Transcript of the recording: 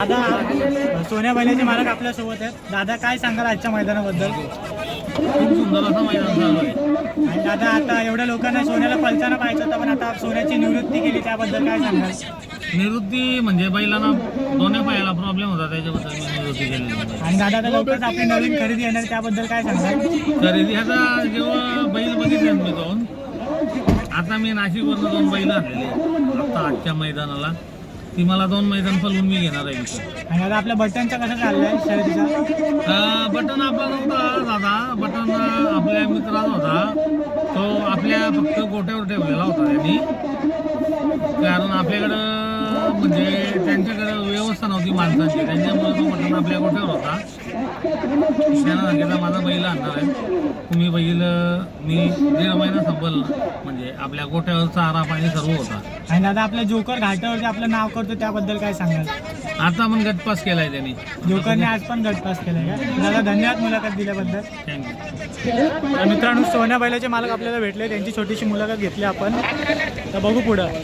दादा सोन्या बैलाचे मालक आपल्यासोबत आहेत. दादा काय सांगाल आजच्या मैदानाबद्दल? खूप सुंदर असं मैदान आहे. आणि दादा आता एवढ्या लोकांना सोन्याला पलताना पाहिजे होता पण आता सोन्याची निवृत्ती केली त्याबद्दल काय सांगाल? निवृत्ती म्हणजे बैलांना दोन्ही पायाला प्रॉब्लेम होता त्याच्याबद्दल मी निवृत्ती आहे. आणि दादा आता लवकरच आपली नवीन खरेदी येणार त्याबद्दल काय सांगाल? खरेदी आता जेव्हा बैल बघितले मी दोन आता मी नाशिकवरनं दोन बैल आणलेले. आता आजच्या मैदानाला. ती मला दोन मैदान फलवून मी घेणार आहे. आणि दादा आपल्या बटनचं कसं चाललंय शर्यतीचा? अं, बटन आपला नव्हता दादा. बटन आपल्या मित्राचा होता. तो आपल्या फक्त गोट्यावर ठेवलेला होता त्यांनी. कारण आपल्याकडं म्हणजे त्यांच्याकडं व्यवस्था नव्हती माणसांची. त्यांच्यामुळे तो बटन आपल्या गोट्यावर होता? त्यानं सांगितलं माझा बैल आणणार आहे. तुम्ही बैल मी दीड महिना संपल म्हणजे आपल्या गोट्यावर चारा पाणी सर्व होता. आणि दादा आपल्या जोकर घाटावरती आपलं नाव करतो त्याबद्दल काय सांगाल? आता पण गटपास केलाय त्यांनी. जोकरने आज पण गटपास केलाय का? दादा धन्यवाद मुलाखत दिल्याबद्दल. थँक्यू तर मित्रांनो सोन्या बैलाचे मालक आपल्याला भेटले. त्यांची छोटीशी मुलाखत घेतली आपण. तर बघू पुढं.